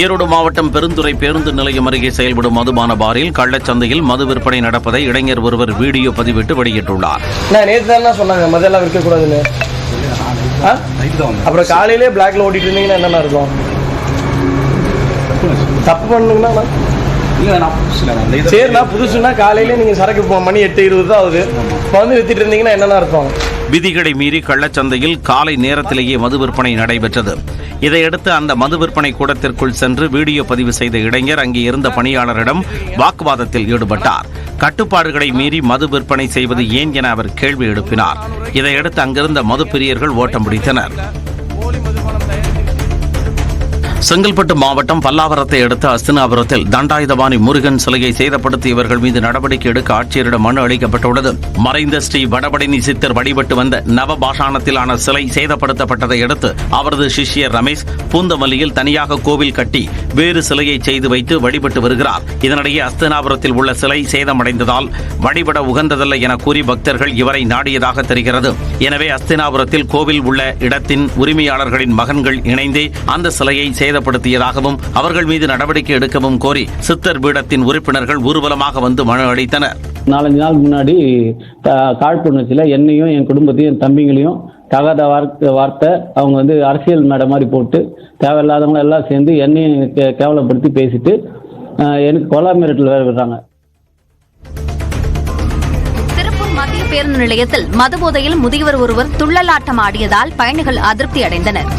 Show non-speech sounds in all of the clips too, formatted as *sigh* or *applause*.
ஈரோடு மாவட்டம் பெருந்துறை பேருந்து நிலையம் அருகே செயல்படும் மதுபான பாரில் கள்ளச்சந்தையில் மது விற்பனை நடப்பதை இளைஞர் ஒருவர் வீடியோ பதிவிட்டு வெளியிட்டுள்ளார். நான் நேற்று தானே சொன்னாங்க மதெல்லாம் விற்கக்கூடாதுன்னு. அப்புறம் காலையிலே பிளாக்ல ஓட்டிட்டு இருந்தீங்கன்னா என்னென்ன இருக்கும் தப்பு பண்ணுங்கன்னா சரிண்ணா புதுசுன்னா காலையிலே நீங்கள் சரக்கு மணி எட்டு இருபது தான் ஆகுது. இப்போ வந்து வித்துட்டு இருந்தீங்கன்னா என்னென்ன அர்த்தம் விதிகளை மீறி கள்ளச்சந்தையில் காலை நேரத்திலேயே மது விற்பனை நடைபெற்றது. இதையடுத்து அந்த மது விற்பனை கூடத்திற்குள் சென்று வீடியோ பதிவு செய்த இளைஞர் அங்கே இருந்த பணியாளரிடம் வாக்குவாதத்தில் ஈடுபட்டார். கட்டுப்பாடுகளை மீறி மது விற்பனை செய்வது ஏன் என அவர் கேள்வி எழுப்பினார். இதையடுத்து அங்கிருந்த மது பிரியர்கள் ஓட்டம் பிடித்தனர். செங்கல்பட்டு மாவட்டம் பல்லாவரத்தை அடுத்த அஸ்தினாபுரத்தில் தண்டாயுதபாணி முருகன் சிலையை சேதப்படுத்தியவர்கள் மீது நடவடிக்கை எடுக்க ஆட்சியரிடம் மனு அளிக்கப்பட்டுள்ளது. மறைந்த ஸ்ரீ வடபடினி சித்தர் வழிபட்டு வந்த நவபாஷாணத்திலான சிலை சேதப்படுத்தப்பட்டதை அடுத்து அவரது சிஷ்யர் ரமேஷ் பூந்தமல்லியில் தனியாக கோவில் கட்டி வேறு சிலையை செய்து வைத்து வழிபட்டு வருகிறார். இதனிடையே அஸ்தினாபுரத்தில் உள்ள சிலை சேதமடைந்ததால் வழிபட உகந்ததல்ல என கூறி பக்தர்கள் இவரை நாடியதாக தெரிகிறது. எனவே அஸ்தினாபுரத்தில் கோவில் உள்ள இடத்தின் உரிமையாளர்களின் மகன்கள் இணைந்தே அந்த சிலையை சேதப்படுத்தியதாகவும் அவர்கள் மீது நடவடிக்கை எடுக்கவும் கோரி சித்தர் பீடத்தின் உறுப்பினர்கள் ஊர்வலமாக வந்து மனு அளித்தனர். நாலஞ்சு நாள் முன்னாடி த- காழ்ப்புணர்ச்சியில் என்னையும் என் குடும்பத்தையும் என் தம்பிங்களையும் தகாத வார்த்தை வார்த்தை அவங்க வந்து அரசியல் மேடம் மாதிரி போட்டு தேவையில்லாதவங்க எல்லாம் சேர்ந்து என்னையும் கே- கேவலப்படுத்தி பேசிட்டு எனக்கு கொலா மிரட்டல் வேறு விடுறாங்க. பேருந்து நிலையத்தில் மதுபோதையில் முதியவர் ஒருவர் துள்ளலாட்டம் ஆடியதால் பயணிகள் அதிருப்தி அடைந்தனர்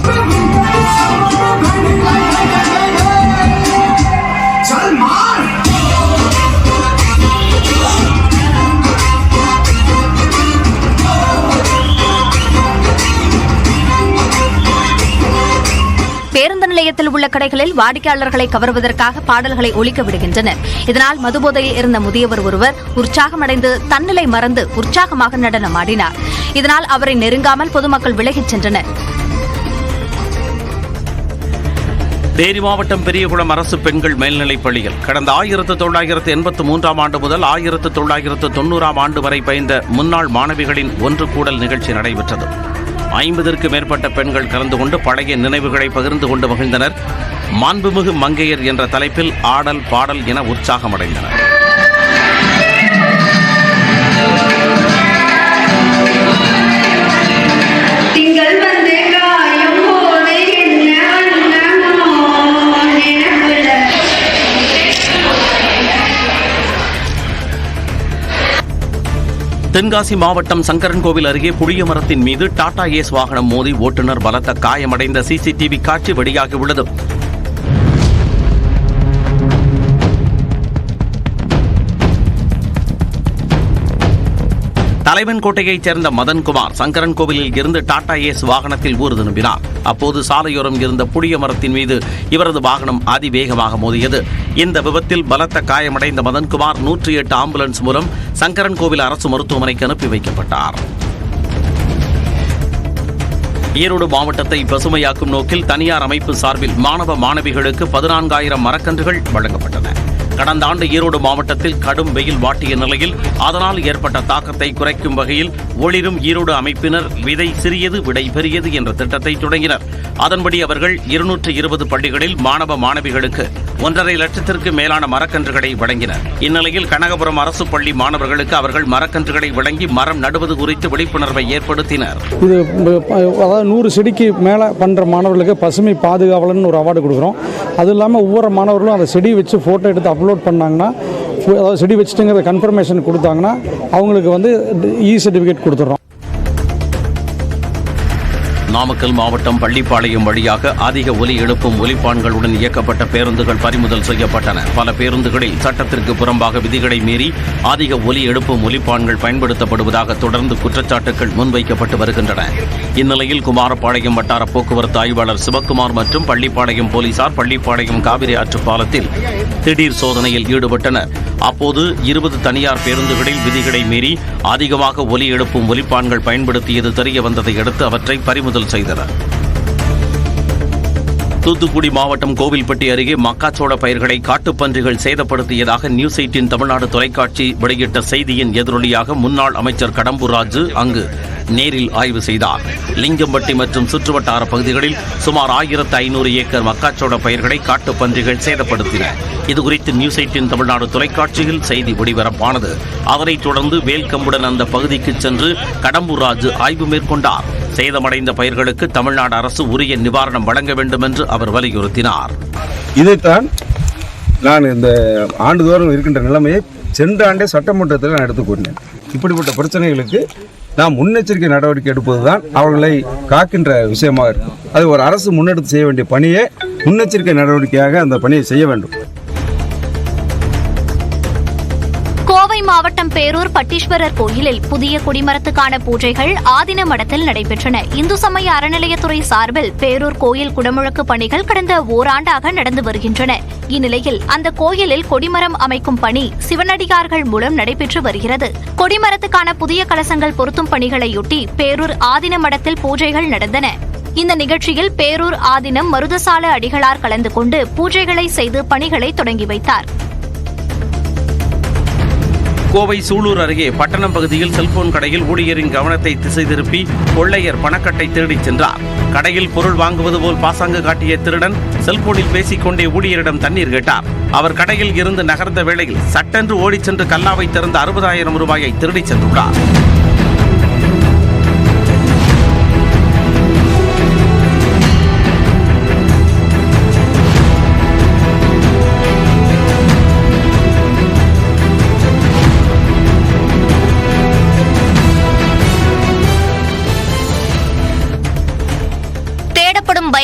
பேருந்து நிலையத்தில் உள்ள கடைகளில் வாடிக்கையாளர்களை கவர்வதற்காக பாடல்களை ஒழிக்க விடுகின்றனர். இதனால் மதுபோதையில் இருந்த முதியவர் ஒருவர் உற்சாகமடைந்து தன்னிலை மறந்து உற்சாகமாக நடனமாடினார் இதனால் அவரை நெருங்காமல் பொதுமக்கள் விலகிச் சென்றனர். தேனி மாவட்டம் பெரியகுளம் அரசு பெண்கள் மேல்நிலைப் பள்ளியில் கடந்த ஆயிரத்து தொள்ளாயிரத்து எண்பத்து மூன்றாம் ஆண்டு முதல் ஆயிரத்து தொள்ளாயிரத்து தொண்ணூறாம் ஆண்டு வரை பயின்ற முன்னாள் மாணவிகளின் ஒன்று கூடல் நிகழ்ச்சி நடைபெற்றது. ஐம்பதற்கு மேற்பட்ட பெண்கள் கலந்து கொண்டு பழைய நினைவுகளை பகிர்ந்து கொண்டு மகிழ்ந்தனர். மாண்புமிகு மங்கையர் என்ற தலைப்பில் ஆடல் பாடல் என உற்சாகமடைந்தனர். தென்காசி மாவட்டம் சங்கரன்கோவில் அருகே புளிய மரத்தின் மீது டாடா ஏஸ் வாகனம் மோதி ஓட்டுநர் பலத்த காயமடைந்த சிசிடிவி காட்சி வெளியாகியுள்ளது. தலைவன் கோட்டையைச் சேர்ந்த மதன்குமார் சங்கரன் கோவிலில் இருந்து டாடா ஏஸ் வாகனத்தில் ஊர் திரும்பினார். அப்போது சாலையோரம் இருந்த புளிய மரத்தின் மீது இவரது வாகனம் அதிவேகமாக மோதியது. இந்த விபத்தில் பலத்த காயமடைந்த மதன்குமார் நூற்றி எட்டு ஆம்புலன்ஸ் மூலம் சங்கரன் கோவில் அரசு மருத்துவமனைக்கு அனுப்பி வைக்கப்பட்டார். ஈரோடு மாவட்டத்தை பசுமையாக்கும் நோக்கில் தனியார் அமைப்பு சார்பில் மாணவ மாணவிகளுக்கு பதினான்காயிரம் மரக்கன்றுகள் வழங்கப்பட்டன. கடந்த ஆண்டு ஈரோடு மாவட்டத்தில் கடும் வெயில் வாட்டிய நிலையில் அதனால் ஏற்பட்ட தாக்கத்தை குறைக்கும் வகையில் ஒளிரும் ஈரோடு அமைப்பினர் விதை சிறியது விடை பெரியது என்ற திட்டத்தை தொடங்கினர். அதன்படி அவர்கள் இருநூற்று இருபது பள்ளிகளில் மாணவ மாணவிகளுக்கு ஒன்றரை லட்சத்திற்கு மேலான மரக்கன்றுகளை வழங்கினர். இந்நிலையில் கனகபுரம் அரசு பள்ளி மாணவர்களுக்கு அவர்கள் மரக்கன்றுகளை வழங்கி மரம் நடுவது குறித்து விழிப்புணர்வை ஏற்படுத்தினர். இது அதாவது நூறு செடிக்கு மேலே பண்ணுற மாணவர்களுக்கு பசுமை பாதுகாவலன் ஒரு அவார்டு கொடுக்குறோம். அது இல்லாமல் ஒவ்வொரு மாணவர்களும் அந்த செடி வச்சு ஃபோட்டோ எடுத்து அப்லோட் பண்ணாங்கன்னா அதாவது செடி வச்சுட்டுங்கிற கன்ஃபர்மேஷன் கொடுத்தாங்கன்னா அவங்களுக்கு வந்து e இ சர்டிஃபிகேட் கொடுத்துட்றோம். நாமக்கல் மாவட்டம் பள்ளிப்பாளையம் வழியாக அதிக ஒலி எழுப்பும் ஒலிப்பான்களுடன் இயக்கப்பட்ட பேருந்துகள் பறிமுதல் செய்யப்பட்டன. பல பேருந்துகளில் சட்டத்திற்கு புறம்பாக விதிகளை மீறி அதிக ஒலி எழுப்பும் ஒலிப்பான்கள் பயன்படுத்தப்படுவதாக தொடர்ந்து குற்றச்சாட்டுகள் முன்வைக்கப்பட்டு வருகின்றன. இந்நிலையில் குமாரபாளையம் வட்டார போக்குவரத்து ஆய்வாளர் சிவக்குமார் மற்றும் பள்ளிப்பாளையம் போலீசார் பள்ளிப்பாளையம் காவிரி ஆற்று பாலத்தில் திடீர் சோதனையில் ஈடுபட்டனர். அப்போது இருபது தனியார் பேருந்துகளில் விதிகளை மீறி அதிகமாக ஒலி எழுப்பும் ஒலிப்பான்கள் பயன்படுத்தியது தெரிய வந்ததை அடுத்து அவற்றை பறிமுதல் செய்தனர் தூத்துக்குடி மாவட்டம் கோவில்பட்டி அருகே மக்காச்சோள பயிர்களை காட்டுப்பன்றிகள் சேதப்படுத்தியதாக நியூஸ் எயிட்டின் தமிழ்நாடு தொலைக்காட்சி வெளியிட்ட செய்தியின் எதிரொலியாக முன்னாள் அமைச்சர் கடம்பூர் ராஜு அங்கு நேரில் ஆய்வு செய்தார். லிங்கம்பட்டி மற்றும் சுற்றுவட்டார பகுதிகளில் சுமார் ஆயிரத்து ஐநூறு ஏக்கர் மக்காச்சோள பயிர்களை காட்டுப்பன்றிகள் சேதப்படுத்தின. இதுகுறித்து நியூஸ் எயிட்டின் தமிழ்நாடு தொலைக்காட்சியில் செய்தி ஒளிபரப்பானது. அதனைத் தொடர்ந்து வேல்கம்புடன் அந்த பகுதிக்கு சென்று கடம்பூர் ராஜு ஆய்வு மேற்கொண்டார். சேதமடைந்த பயிர்களுக்கு தமிழ்நாடு அரசு உரிய நிவாரணம் வழங்க வேண்டும் என்று அவர் வலியுறுத்தினார். இதைத்தான் நான் இந்த ஆண்டுதோறும் இருக்கின்ற நிலைமையை சென்ற ஆண்டே சட்டமன்றத்தில் நான் எடுத்து கூறினேன். இப்படிப்பட்ட பிரச்சனைகளுக்கு நாம் முன்னெச்சரிக்கை நடவடிக்கை எடுப்பதுதான் அவர்களை காக்கின்ற விஷயமாக இருக்கும். அது ஒரு அரசு முன்னெடுத்து செய்ய வேண்டிய பணியை முன்னெச்சரிக்கை நடவடிக்கையாக அந்த பணியை செய்ய வேண்டும். மாவட்டம் பேரூர் பட்டீஸ்வரர் கோயிலில் புதிய குடிமரத்துக்கான பூஜைகள் ஆதின மடத்தில் நடைபெற்றன. இந்து சமய அறநிலையத்துறை சார்பில் பேரூர் கோயில் குடமுழக்கு பணிகள் கடந்த ஓராண்டாக நடந்து வருகின்றன. இந்நிலையில் அந்த கோயிலில் கொடிமரம் அமைக்கும் பணி சிவனடியார்கள் மூலம் நடைபெற்று வருகிறது. கொடிமரத்துக்கான புதிய கலசங்கள் பொருத்தும் பணிகளையொட்டி பேரூர் ஆதின மடத்தில் பூஜைகள் நடந்தன. இந்த நிகழ்ச்சியில் பேரூர் ஆதினம் மருதசால அடிகளார் கலந்து கொண்டு பூஜைகளை செய்து பணிகளை தொடங்கி வைத்தார். கோவை சூலூர் அருகே பட்டணம் பகுதியில் செல்போன் கடையில் ஊழியரின் கவனத்தை திசை திருப்பி கொள்ளையர் பணக்கட்டை திருடிச் சென்றார். கடையில் பொருள் வாங்குவது போல் பாசாங்கு காட்டிய திருடன் செல்போனில் பேசிக்கொண்டே ஊழியரிடம் தண்ணீர் கேட்டார். அவர் கடையில் இருந்து நகர்ந்த வேளையில் சட்டென்று ஓடிச் சென்று கல்லாவை திறந்த அறுபதாயிரம் ரூபாயை திருடிச் சென்றுள்ளார்.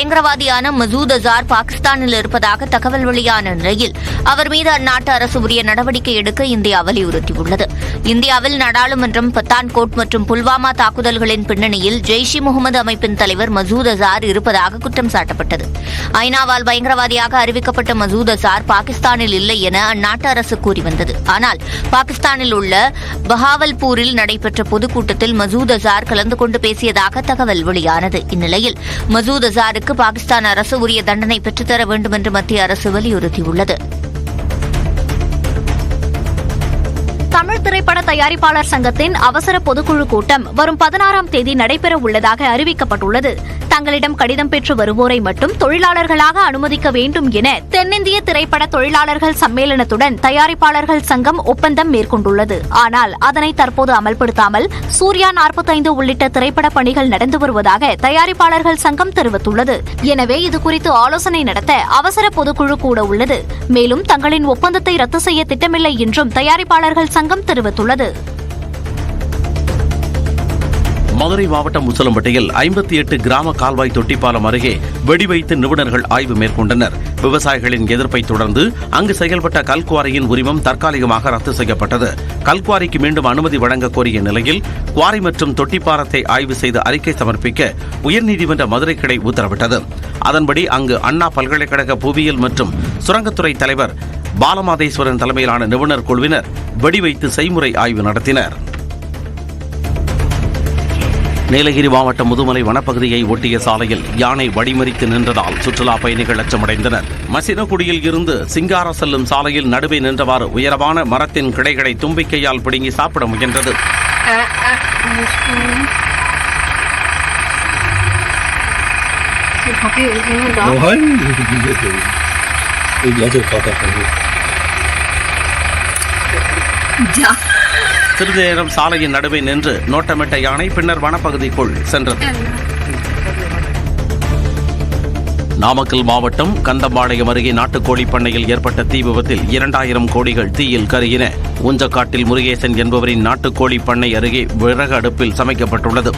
பயங்கரவாதியான மசூத் அசார் பாகிஸ்தானில் இருப்பதாக தகவல் வெளியான நிலையில் அவர் மீது அந்நாட்டு அரசு உரிய நடவடிக்கை எடுக்க இந்தியா வலியுறுத்தியுள்ளது. இந்தியாவில் நாடாளுமன்றம் பத்தான்கோட் மற்றும் புல்வாமா தாக்குதல்களின் பின்னணியில் ஜெய்ஷ் இ முகமது அமைப்பின் தலைவர் மசூத் அசார் இருப்பதாக குற்றம் சாட்டப்பட்டது. ஐநாவால் பயங்கரவாதியாக அறிவிக்கப்பட்ட மசூத் அசார் பாகிஸ்தானில் இல்லை என அந்நாட்டு அரசு கூறி வந்தது. ஆனால் பாகிஸ்தானில் உள்ள பஹாவல்பூரில் நடைபெற்ற பொதுக்கூட்டத்தில் மசூத் அசார் கலந்து கொண்டு பேசியதாக தகவல் வெளியானது. இந்நிலையில் மசூத் அசாருக்கு பாகிஸ்தான் அரசு உரிய தண்டனை பெற்றுத்தர வேண்டும் என்று மத்திய அரசு வலியுறுத்தியுள்ளது. தமிழ் திரைப்பட தயாரிப்பாளர் சங்கத்தின் அவசர பொதுக்குழு கூட்டம் வரும் பதினாறாம் தேதி நடைபெற உள்ளதாக அறிவிக்கப்பட்டுள்ளது. தங்களிடம் கடிதம் பெற்று வருவோரை மட்டும் தொழிலாளர்களாக அனுமதிக்க வேண்டும் என தென்னிந்திய திரைப்பட தொழிலாளர்கள் சம்மேளனத்துடன் தயாரிப்பாளர்கள் சங்கம் ஒப்பந்தம் மேற்கொண்டுள்ளது. ஆனால் அதனை தற்போது அமல்படுத்தாமல் சூர்யா 45 உள்ளிட்ட திரைப்பட பணிகள் நடந்து வருவதாக தயாரிப்பாளர்கள் சங்கம் தெரிவித்துள்ளது. எனவே இதுகுறித்து ஆலோசனை நடத்த அவசர பொதுக்குழு கூட உள்ளது. மேலும் தங்களின் ஒப்பந்தத்தை ரத்து செய்ய திட்டமில்லை என்றும் தயாரிப்பாளர்கள் சங்கம் தெரிவித்துள்ளது. மதுரை மாவட்டம் முசலம்பட்டியில் ஐம்பத்தி எட்டு கிராம கால்வாய் தொட்டிப்பாலம் அருகே வெடிவைத்து நிபுணர்கள் ஆய்வு மேற்கொண்டனர். விவசாயிகளின் எதிர்ப்பை தொடர்ந்து அங்கு செயல்பட்ட கல்குவாரியின் உரிமம் தற்காலிகமாக ரத்து செய்யப்பட்டது. கல்குவாரிக்கு மீண்டும் அனுமதி வழங்க கோரிய நிலையில் குவாரி மற்றும் தொட்டிப்பாலத்தை ஆய்வு செய்து அறிக்கை சமர்ப்பிக்க உயர்நீதிமன்ற மதுரை கிளை உத்தரவிட்டது. அதன்படி அங்கு அண்ணா பல்கலைக்கழக புவியியல் மற்றும் சுரங்கத்துறை தலைவர் பாலமாதேஸ்வரன் தலைமையிலான நிபுணர் குழுவினர் வெடிவைத்து செய்முறை ஆய்வு நடத்தினர். நீலகிரி மாவட்டம் முதுமலை வனப்பகுதியை ஒட்டிய சாலையில் யானை வழிமறித்து நின்றதால் சுற்றுலா பயணிகள் அச்சமடைந்தனர். மசினகுடியில் இருந்து சிங்கார செல்லும் சாலையில் நடுவே நின்றவாறு உயரமான மரத்தின் கிளைகளை தும்பிக்கையால் பிடுங்கி சாப்பிட முயன்றது. *laughs* சிறிது நேரம் சாலையின் நடுவே நின்று நோட்டமிட்ட யானை பின்னர் வனப்பகுதிக்குள் சென்றது. நாமக்கல் மாவட்டம் கந்தம்பாளையம் அருகே நாட்டுக்கோழி பண்ணையில் ஏற்பட்ட தீ விபத்தில் இரண்டாயிரம் கோடிகள் தீயில் கருகின உஞ்சக்காட்டில் முருகேசன் என்பவரின் நாட்டுக்கோழி பண்ணை அருகே விறகு அடுப்பில் சமைக்கப்பட்டுள்ளது.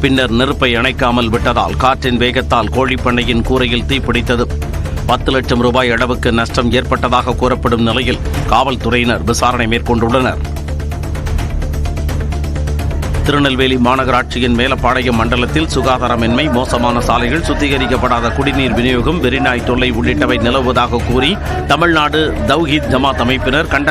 பின்னர் நெருப்பை அணைக்காமல் விட்டதால் காற்றின் வேகத்தால் கோழிப்பண்ணையின் கூரையில் தீப்பிடித்தது பத்து லட்சம் ரூபாய் அளவுக்கு நஷ்டம் ஏற்பட்டதாக கூறப்படும் நிலையில் காவல்துறையினர் விசாரணை மேற்கொண்டுள்ளனர். திருநெல்வேலி மாநகராட்சியின் மேலப்பாளையம் மண்டலத்தில் சுகாதாரமின்மை மோசமான சாலைகள் சுத்திகரிக்கப்படாத குடிநீர் விநியோகம் வெறிநாய் தொல்லை உள்ளிட்டவை நிலவுவதாக கூறி தமிழ்நாடு தௌஹீத் ஜமாத் அமைப்பினர் கண்டன